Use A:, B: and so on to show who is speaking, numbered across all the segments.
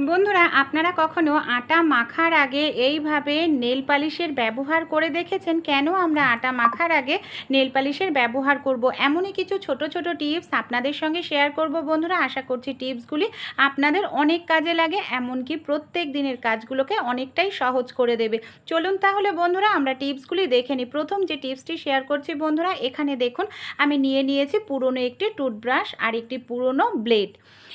A: বন্ধুরা, আপনারা কখনো আটা মাখার আগে এইভাবে নেল পালিশের ব্যবহার করে দেখেছেন? কেন আমরা আটা মাখার আগে নেল পালিশের ব্যবহার করব? এমনই কিছু ছোট ছোট টিপস আপনাদের সঙ্গে শেয়ার করব বন্ধুরা। আশা করছি টিপসগুলি আপনাদের অনেক কাজে লাগে, এমনকি প্রত্যেক দিনের কাজগুলোকে অনেকটাই সহজ করে দেবে। চলুন তাহলে বন্ধুরা, আমরা টিপসগুলি দেখে নিই। প্রথম যে টিপসটি শেয়ার করছি বন্ধুরা, এখানে দেখুন, আমি নিয়ে নিয়েছি পুরনো একটি টুথব্রাশ আর একটি পুরনো ব্লেড।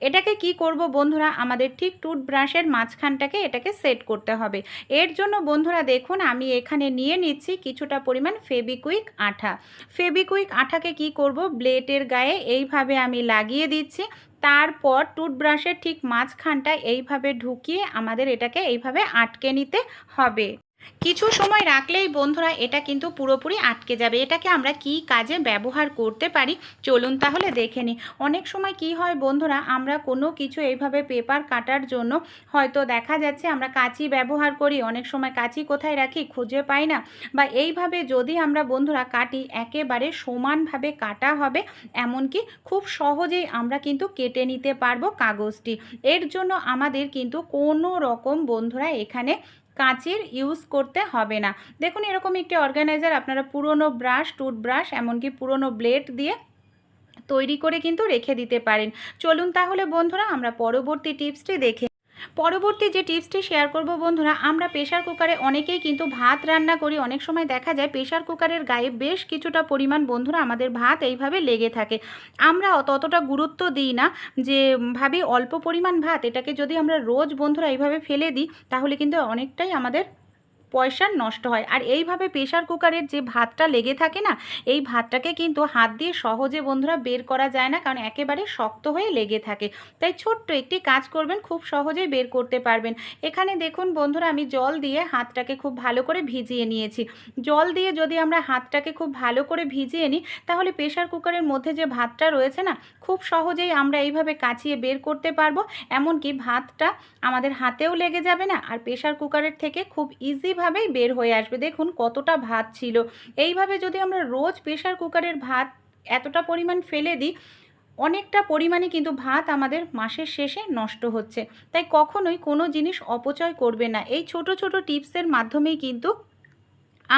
A: এটাকে কি করব বন্ধুরা? আমাদের ঠিক টুথব্রাশের মাঝখানটাকে এটাকে সেট করতে হবে। এর জন্য বন্ধুরা দেখুন, আমি এখানে নিয়ে নিচ্ছি কিছুটা পরিমাণ ফেবিকুইক আঠা। ফেবিকুইক আঠাকে কি করব? ব্লেডের গায়ে এইভাবে আমি লাগিয়ে দিচ্ছি। তারপর টুথব্রাশের ঠিক মাঝখানটা এইভাবে ঢুকিয়ে আমাদের এটাকে এইভাবে আটকে নিতে হবে। কিছু সময় রাখলেই বন্ধুরা, এটা কিন্তু পুরোপুরি আটকে যাবে। এটাকে আমরা কি কাজে ব্যবহার করতে পারি? চলুন তাহলে দেখে নিই। অনেক সময় কি হয় বন্ধুরা, আমরা কোনো কিছু এইভাবে পেপার কাটার জন্য হয়তো দেখা যাচ্ছে আমরা কাঁচি ব্যবহার করি, অনেক সময় কাঁচি কোথায় রাখি খুঁজে পাই না। বা এইভাবে যদি আমরা বন্ধুরা কাটি, একেবারে সমানভাবে কাটা হবে, এমনকি খুব সহজেই আমরা কিন্তু কেটে নিতে পারব কাগজটি। এর জন্য আমাদের কিন্তু কোনো রকম বন্ধুরা এখানে কাঁচির ইউজ করতে হবে না। দেখুন, এরকম একটি অর্গানাইজার আপনারা পুরনো ব্রাশ টুথব্রাশ এমনকি পুরনো ব্লেড দিয়ে তৈরি করে কিন্তু রেখে দিতে পারেন। চলুন তাহলে বন্ধুরা, আমরা পরবর্তী টিপসটি দেখে পরবর্তী যে টিপসটি শেয়ার করব বন্ধুরা, আমরা প্রেশার কুকারে অনেকেই কিন্তু ভাত রান্না করি। অনেক সময় দেখা যায় প্রেশার কুকারের গায়ে বেশ কিছুটা পরিমাণ বন্ধুরা আমাদের ভাত এইভাবে লেগে থাকে। আমরা ততটা গুরুত্ব দিই না যে, ভাবি অল্প পরিমাণ ভাত, এটাকে যদি আমরা রোজ বন্ধুরা এইভাবে ফেলে দিই, তাহলে কিন্তু অনেকটাই আমাদের পয়সার নষ্ট হয়। আর এইভাবে প্রেশার কুকারের যে ভাতটা লেগে থাকে না, এই ভাতটাকে কিন্তু হাত দিয়ে সহজে বন্ধুরা বের করা যায় না, কারণ একেবারে শক্ত হয়ে লেগে থাকে। তাই ছোট্ট একটি কাজ করবেন, খুব সহজেই বের করতে পারবেন। এখানে দেখুন বন্ধুরা, আমি জল দিয়ে হাতটাকে খুব ভালো করে ভিজিয়ে নিয়েছি। জল দিয়ে যদি আমরা হাতটাকে খুব ভালো করে ভিজিয়ে নিই, তাহলে প্রেশার কুকারের মধ্যে যে ভাতটা রয়েছে না, খুব সহজেই আমরা এইভাবে কাচিয়ে বের করতে পারব। এমনকি ভাতটা আমাদের হাতেও লেগে যাবে না, আর প্রেশার কুকারের থেকে খুব ইজিভাবেই বের হয়ে আসবে? দেখুন কতটা ভাত ছিল। এইভাবে যদি আমরা রোজ প্রেশার কুকারের ভাত এতটা পরিমাণ ফেলে দিই, অনেকটা পরিমাণে কিন্তু ভাত আমাদের মাসের শেষে নষ্ট হচ্ছে। তাই কখনোই কোনো জিনিস অপচয় করবে না। এই ছোট ছোট টিপসের মাধ্যমেই কিন্তু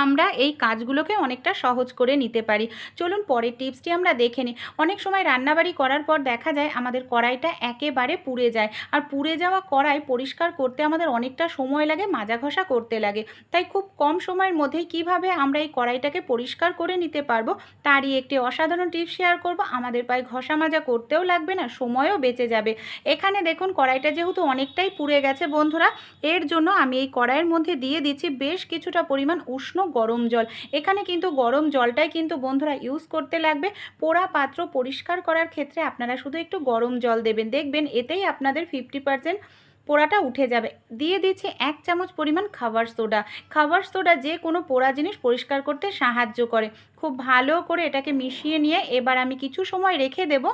A: আমরা এই কাজগুলোকে অনেকটা সহজ করে নিতে পারি। চলুন পরের টিপসটি আমরা দেখে নিই। অনেক সময় রান্নাবাড়ি করার পর দেখা যায় আমাদের কড়াইটা একেবারে পুড়ে যায়। আর পুড়ে যাওয়া কড়াই পরিষ্কার করতে আমাদের অনেকটা সময় লাগে, মাজা ঘষা করতে লাগে। তাই খুব কম সময়ের মধ্যেই কীভাবে আমরা এই কড়াইটাকে পরিষ্কার করে নিতে পারব, তারই একটি অসাধারণ টিপস শেয়ার করব। আমাদের পায়ে ঘষা মাজা করতেও লাগবে না, সময়ও বেঁচে যাবে। এখানে দেখুন কড়াইটা যেহেতু অনেকটাই পুড়ে গেছে বন্ধুরা, এর জন্য আমি এই কড়াইয়ের মধ্যে দিয়ে দিচ্ছি বেশ কিছুটা পরিমাণ উষ্ণ গরম জল। এখানে কিন্তু গরম জলটাই কিন্তু বন্ধুরা ইউজ করতে লাগবে। পোড়া পাত্র পরিষ্কার করার ক্ষেত্রে আপনারা শুধু একটু গরম জল দেবেন। দেখবেন এতেই আপনাদের ফিফটি পোড়াটা উঠে যাবে। দিয়ে দিচ্ছি এক চামচ পরিমাণ খাবার সোডা। খাবার সোডা যে কোনো পোড়া জিনিস পরিষ্কার করতে সাহায্য করে। খুব ভালো করে এটাকে মিশিয়ে নিয়ে এবার আমি কিছু সময় রেখে দেবো।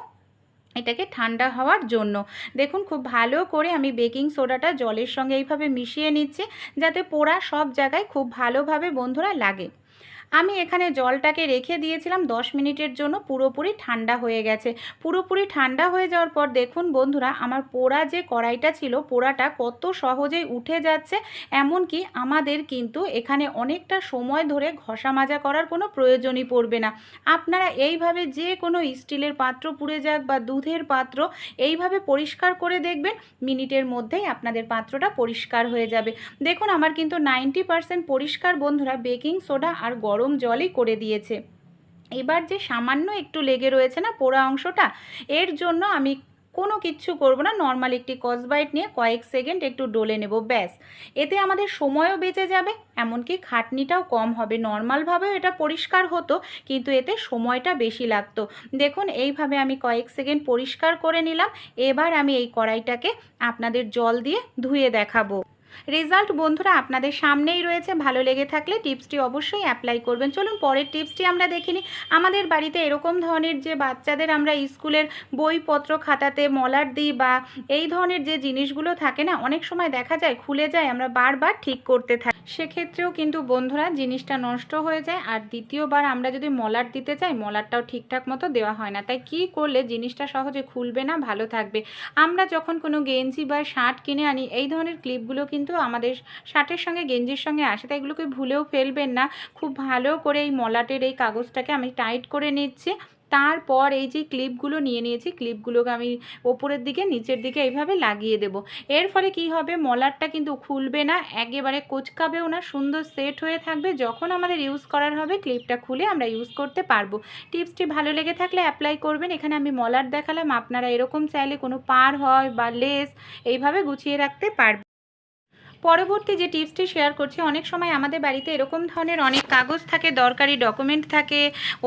A: এটাকে ঠান্ডা হওয়ার জন্য। দেখুন, খুব ভালো করে আমি বেকিং সোডাটা জলের সঙ্গে এইভাবে মিশিয়ে নিচ্ছি, যাতে পোড়া সব জায়গায় খুব ভালোভাবে বন্ধুরা লাগে। আমি এখানে জলটাকে রেখে দিয়েছিলাম দশ মিনিটের জন্য, পুরোপুরি ঠান্ডা হয়ে গেছে। পুরোপুরি ঠান্ডা হয়ে যাওয়ার পর দেখুন বন্ধুরা, আমার পোড়া যে কড়াইটা ছিল, পোড়াটা কত সহজেই উঠে যাচ্ছে, এমনকি আমাদের কিন্তু এখানে অনেকটা সময় ধরে ঘষা মাজা করার কোনো প্রয়োজনই পড়বে না। আপনারা এইভাবে যে কোনো স্টিলের পাত্র পুড়ে যাক বা দুধের পাত্র এইভাবে পরিষ্কার করে দেখবেন, মিনিটের মধ্যেই আপনাদের পাত্রটা পরিষ্কার হয়ে যাবে। দেখুন, আমার কিন্তু নাইনটি পরিষ্কার বন্ধুরা, বেকিং সোডা আর গরম জলই করে দিয়েছে। এবার যে সামান্য একটু লেগে রয়েছে না পোড়া অংশটা, এর জন্য আমি কোনো কিচ্ছু করব না। নর্মাল একটি কসবাইট নিয়ে কয়েক সেকেন্ড একটু ডলে নেব, ব্যাস। এতে আমাদের সময়ও বেঁচে যাবে, এমনকি খাটনিটাও কম হবে। নর্মালভাবেও এটা পরিষ্কার হতো, কিন্তু এতে সময়টা বেশি লাগতো। দেখুন, এইভাবে আমি কয়েক সেকেন্ড পরিষ্কার করে নিলাম। এবার আমি এই কড়াইটাকে আপনাদের জল দিয়ে ধুয়ে দেখাবো। রেজাল্ট বন্ধুরা আপনাদের সামনেই রয়েছে। ভালো লেগে থাকলে টিপসটি অবশ্যই অ্যাপ্লাই করবেন। চলুন পরের টিপসটি আমরা দেখিনি আমাদের বাড়িতে এরকম ধরনের যে বাচ্চাদের আমরা স্কুলের বইপত্র খাতাতে মলার দিই বা এই ধরনের যে জিনিসগুলো থাকে না, অনেক সময় দেখা যায় খুলে যায়, আমরা বারবার ঠিক করতে থাকি। সেক্ষেত্রেও কিন্তু বন্ধুরা জিনিসটা নষ্ট হয়ে যায়। আর দ্বিতীয়বার আমরা যদি মলার দিতে চাই মলারটাও ঠিকঠাক মতো দেওয়া হয় না। তাই কি করলে জিনিসটা সহজে খুলবে না, ভালো থাকবে? আমরা যখন কোনো গেঞ্জি বা শার্ট কিনে আনি, এই ধরনের ক্লিপগুলো কিন্তু আমাদের শার্টের সঙ্গে, গেঞ্জির সঙ্গে আসে, তাই এগুলোকে ভুলেও ফেলবেন না। খুব ভালো করে এই মলাটের এই কাগজটাকে আমি টাইট করে নিচ্ছি। তারপর এই যে ক্লিপগুলো নিয়ে নিয়েছি, ক্লিপগুলোকে আমি ওপরের দিকে, নিচের দিকে এইভাবে লাগিয়ে দেব। এর ফলে কি হবে? মলারটা কিন্তু খুলবে না, একেবারে কোচকাবেও না, সুন্দর সেট হয়ে থাকবে। যখন আমাদের ইউজ করার হবে, ক্লিপটা খুলে আমরা ইউজ করতে পারব। টিপসটি ভালো লেগে থাকলে অ্যাপ্লাই করবেন। এখানে আমি মলার দেখালাম, আপনারা এরকম চাইলে কোনো পার হয় বা লেস এইভাবে গুছিয়ে রাখতে পারবেন। পরবর্তী যে টিপসটি শেয়ার করছি, অনেক সময় আমাদের বাড়িতে এরকম ধরনের অনেক কাগজ থাকে, দরকারি ডকুমেন্ট থাকে,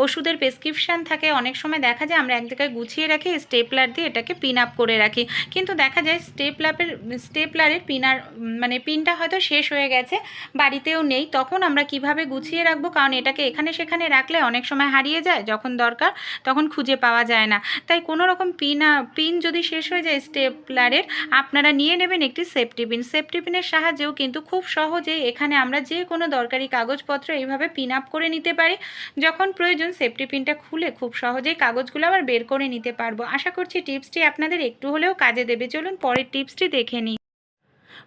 A: ওষুধের প্রেসক্রিপশান থাকে, অনেক সময় দেখা যায় আমরা এক জায়গায় গুছিয়ে রাখি, স্টেপলার দিয়ে এটাকে পিন আপ করে রাখি। কিন্তু দেখা যায় স্টেপলাপের, স্টেপলারের পিনার মানে পিনটা হয়তো শেষ হয়ে গেছে, বাড়িতেও নেই, তখন আমরা কীভাবে গুছিয়ে রাখব? কারণ এটাকে এখানে সেখানে রাখলে অনেক সময় হারিয়ে যায়, যখন দরকার তখন খুঁজে পাওয়া যায় না। তাই কোনো রকম পিন পিন যদি শেষ হয়ে যায় স্টেপলারের, আপনারা নিয়ে নেবেন একটি সেফটি পিন সেফটি পিনের সাহায্যেও কিন্তু খুব সহজেই এখানে আমরা যে কোনো দরকারি কাগজপত্র এইভাবে পিন আপ করে নিতে পারি। যখন প্রয়োজন সেফটি পিনটা খুলে খুব সহজেই কাগজগুলো আবার বের করে নিতে পারব। আশা করছি টিপসটি আপনাদের একটু হলেও কাজে দেবে। চলুন পরের টিপসটি দেখে নিই।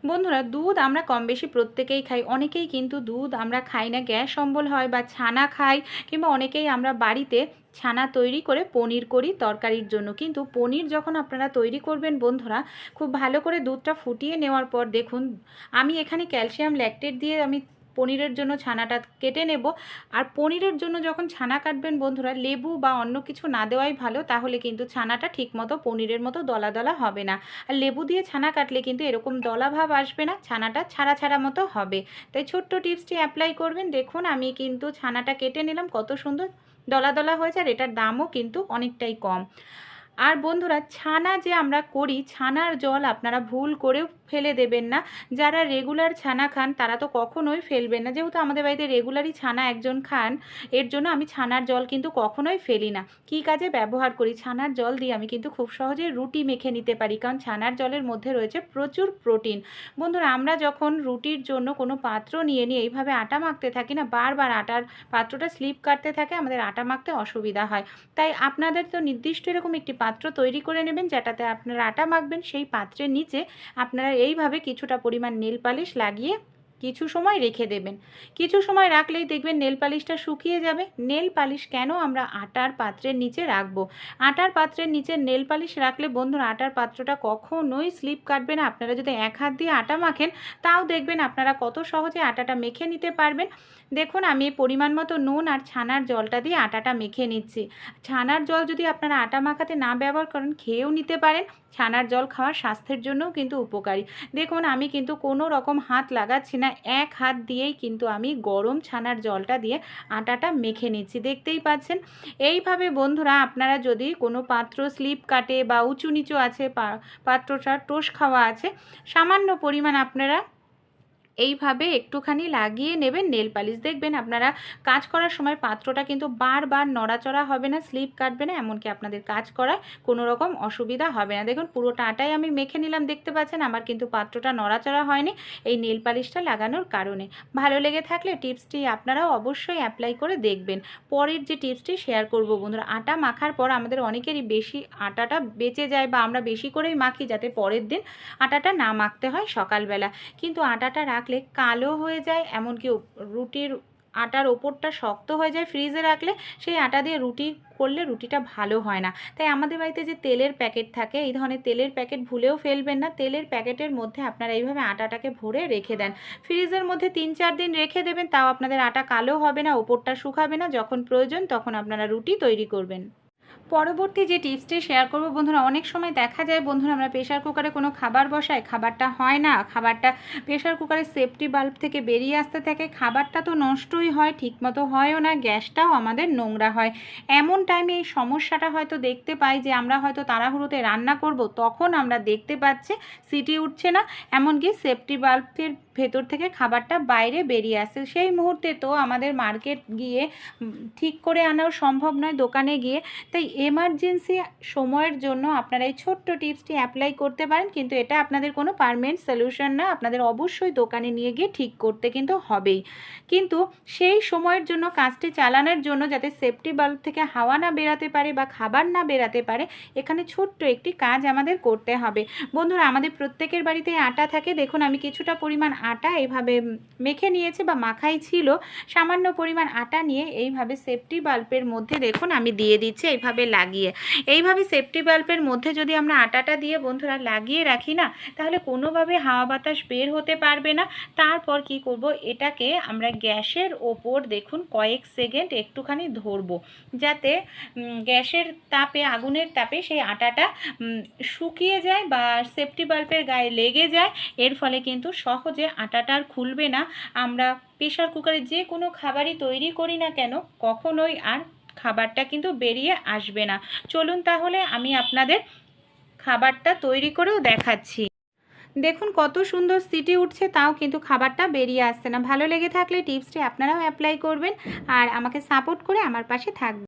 A: বন্ধুরা, দুধ আমরা কম বেশি প্রত্যেকেই খাই। অনেকেই কিন্তু দুধ আমরা খাই না, গ্যাস অম্বল হয় বা ছানা খাই কিংবা অনেকেই আমরা বাড়িতে ছানা তৈরি করে পনির করি তরকারির জন্য। কিন্তু পনির যখন আপনারা তৈরি করবেন বন্ধুরা, খুব ভালো করে দুধটা ফুটিয়ে নেওয়ার পর দেখুন, আমি এখানে ক্যালসিয়াম ল্যাকটেট দিয়ে আমি পনিরের জন্য ছানাটা কেটে নেব। আর পনিরের জন্য যখন ছানা কাটবেন বন্ধুরা, লেবু বা অন্য কিছু না দেওয়াই ভালো, তাহলে কিন্তু ছানাটা ঠিকমতো পনিরের মতো দলা দলা হবে না। আর লেবু দিয়ে ছানা কাটলে কিন্তু এরকম দলা ভাব আসবে না, ছানাটা ছাড়া ছাড়া মতো হবে। তাই ছোট্ট টিপসটি অ্যাপ্লাই করবেন। দেখুন, আমি কিন্তু ছানাটা কেটে নিলাম, কত সুন্দর দলা দলা হয়েছে আর এটার দামও কিন্তু অনেকটাই কম। আর বন্ধুরা, ছানা যে আমরা করি, ছানার জল আপনারা ভুল করেও ফেলে দেবেন না। যারা রেগুলার ছানা খান, তারা তো কখনোই ফেলবেন না। যেহেতু আমাদের বাড়িতে রেগুলারই ছানা একজন খান, এর জন্য আমি ছানার জল কিন্তু কখনোই ফেলি না। কী কাজে ব্যবহার করি? ছানার জল দিয়ে আমি কিন্তু খুব সহজে রুটি মেখে নিতে পারি, কারণ ছানার জলের মধ্যে রয়েছে প্রচুর প্রোটিন বন্ধুরা, আমরা যখন রুটির জন্য কোনো পাত্র নিয়ে নিয়ে এইভাবে আটা মাখতে থাকি না, বারবার আটার পাত্রটা স্লিপ কাটতে থাকে, আমাদের আটা মাখতে অসুবিধা হয়। তাই আপনাদের তো নির্দিষ্ট এরকম একটি পাত্র তৈরি করে নেবেন, যেটাতে আপনারা আটা মাখবেন, সেই পাত্রের নিচে আপনারা এইভাবে কিছুটা পরিমাণ নেল পালিশ লাগিয়ে কিছু সময় রেখে দেবেন। কিছু সময় রাখলেই দেখবেন নেল পালিশটা শুকিয়ে যাবে। নেল পালিশ কেন আমরা আটার পাত্রের নিচে রাখব? আটার পাত্রের নিচে নেল পালিশ রাখলে বন্ধুরা, আটার পাত্রটা কখনোই স্লিপ কাটবে না। আপনারা যদি এক হাত দিয়ে আটা মাখেন, তাও দেখবেন আপনারা কত সহজে আটাটা মেখে নিতে পারবেন। দেখুন, আমি পরিমাণ মতো নুন আর ছানার জলটা দিয়ে আটাটা মেখে নিচ্ছি। ছানার জল যদি আপনারা আটা মাখাতে না ব্যবহার করেন, খেয়েও নিতে পারেন। ছানার জল খাওয়া স্বাস্থ্যের জন্যও কিন্তু উপকারী। দেখুন, আমি কিন্তু কোনো রকম হাত লাগাচ্ছি না, এক হাত দিয়েই কিন্তু আমি গরম ছানার জলটা দিয়ে আটাটা মেখে নিচ্ছি। দেখতেই পাচ্ছেন? এইভাবে বন্ধুরা আপনারা যদি কোনো পাত্র স্লিপ কাটে বা উঁচু নিচু আছে পাত্রটা টোস খাওয়া আছে, সামান্য পরিমাণ আপনারা এইভাবে একটুখানি লাগিয়ে নেবেন, নেল পালিশ দেখবেন। আপনারা কাজ করার সময় পাত্রটা কিন্তু বারবার নড়াচড়া হবে না, স্লিপ কাটবে না, এমনকি আপনাদের কাজ করায় কোনো রকম অসুবিধা হবে না। দেখুন পুরোটা আটাই আমি মেখে নিলাম, দেখতে পাচ্ছেন? আমার কিন্তু পাত্রটা নড়াচড়া হয়নি এই নেল পালিশটা লাগানোর কারণে। ভালো লেগে থাকলে টিপসটি আপনারাও অবশ্যই অ্যাপ্লাই করে দেখবেন। পরের যে টিপসটি শেয়ার করব বন্ধুরা, আটা মাখার পর আমাদের অনেকেরই বেশি আটাটা বেঁচে যায় বা আমরা বেশি করেই মাখি যাতে পরের দিন আটাটা না মাখতে হয় সকালবেলা। কিন্তু আটাটা রাখলে কালো হয়ে যায়, এমনকি রুটির আটার ওপরটা শক্ত হয়ে যায় ফ্রিজে রাখলে সেই আটা দিয়ে রুটি করলে রুটিটা ভালো হয় না। তাই আমাদের বাড়িতে যে তেলের প্যাকেট থাকে, এই ধরনের তেলের প্যাকেট ভুলেও ফেলবেন না। তেলের প্যাকেটের মধ্যে আপনারা এইভাবে আটাটাকে ভরে রেখে দেন। ফ্রিজের মধ্যে তিন চার দিন রেখে দেবেন, তাও আপনাদের আটা কালো হবে না, ওপরটা শুকাবে না, যখন প্রয়োজন তখন আপনারা রুটি তৈরি করবেন। পরবর্তী যে টিপসটি শেয়ার করব, বন্ধুরা, অনেক সময় দেখা যায়, বন্ধুরা, আমরা প্রেশার কুকারে কোনো খাবার বসাই, খাবারটা হয় না, খাবারটা প্রেশার কুকারের সেফটি বাল্ব থেকে বেরিয়ে আসতে থাকে, খাবারটা তো নষ্টই হয়, ঠিকমতো হয়ও না, গ্যাসটাও আমাদের নোংরা হয়। এমন টাইমে এই সমস্যাটা হয়তো দেখতে পাই যে, আমরা হয়তো তাড়াহুড়োতে রান্না করব, তখন আমরা দেখতে পাচ্ছি সিটি উঠছে না, এমনকি সেফটি বাল্বের ভেতর থেকে খাবারটা বাইরে বেরিয়ে আসছে। সেই মুহূর্তে তো আমাদের মার্কেট গিয়ে ঠিক করে আনাও সম্ভব নয়, দোকানে গিয়ে, তাই এমার্জেন্সি সময়ের জন্য আপনারা এই ছোট্ট টিপসটি অ্যাপ্লাই করতে পারেন, কিন্তু এটা আপনাদের কোনো পারমানেন্ট সলিউশন না। আপনাদের অবশ্যই দোকানে নিয়ে গিয়ে ঠিক করতে কিন্তু হবেই। কিন্তু সেই সময়ের জন্য, কাজটি চালানোর জন্য যাতে সেফটি বাল্ব থেকে হাওয়া না বেরাতে পারে বা খাবার না বেরাতে পারে, এখানে ছোট্ট একটি কাজ আমাদের করতে হবে। বন্ধুরা, আমাদের প্রত্যেকের বাড়িতে আটা থাকে। দেখুন, আমি কিছুটা পরিমাণ আটা এইভাবে মেখে নিয়েছি বা মাখাই ছিল। সামান্য পরিমাণ আটা নিয়ে এইভাবে সেফটি বাল্বের মধ্যে দেখুন, আমি দিয়ে দিচ্ছি। এইভাবে লাগিয়ে। এইভাবে সেফটি বাল্বের মধ্যে যদি আমরা আটাটা দিয়ে বন্ধুরা লাগিয়ে রাখি না, তাহলে কোনোভাবে হাওয়া বাতাস বের হতে পারবে না। তারপর কি করব? এটাকে আমরা গ্যাসের ওপর দেখুন কয়েক সেকেন্ড একটুখানি ধরবো। যাতে গ্যাসের তাপে, আগুনের তাপে সেই আটাটা শুকিয়ে যায় বা সেফটি বাল্বের গায়ে লেগে যায়। এর ফলে কিন্তু সহজে আটাটা আর খুলবে না। আমরা প্রেশার কুকারে যে কোনো খাবারই তৈরি করি না কেন, কখনোই আর খাবারটা কিন্তু বেরিয়ে আসবে না। চলুন তাহলে আমি আপনাদের খাবারটা তৈরি করেও দেখাচ্ছি। দেখুন কত সুন্দর সিটি উঠছে, তাও কিন্তু খাবারটা বেরিয়ে আসছে না। ভালো লেগে থাকলে টিপসটি আপনারাও অ্যাপ্লাই করবেন আর আমাকে সাপোর্ট করে আমার পাশে থাকবেন।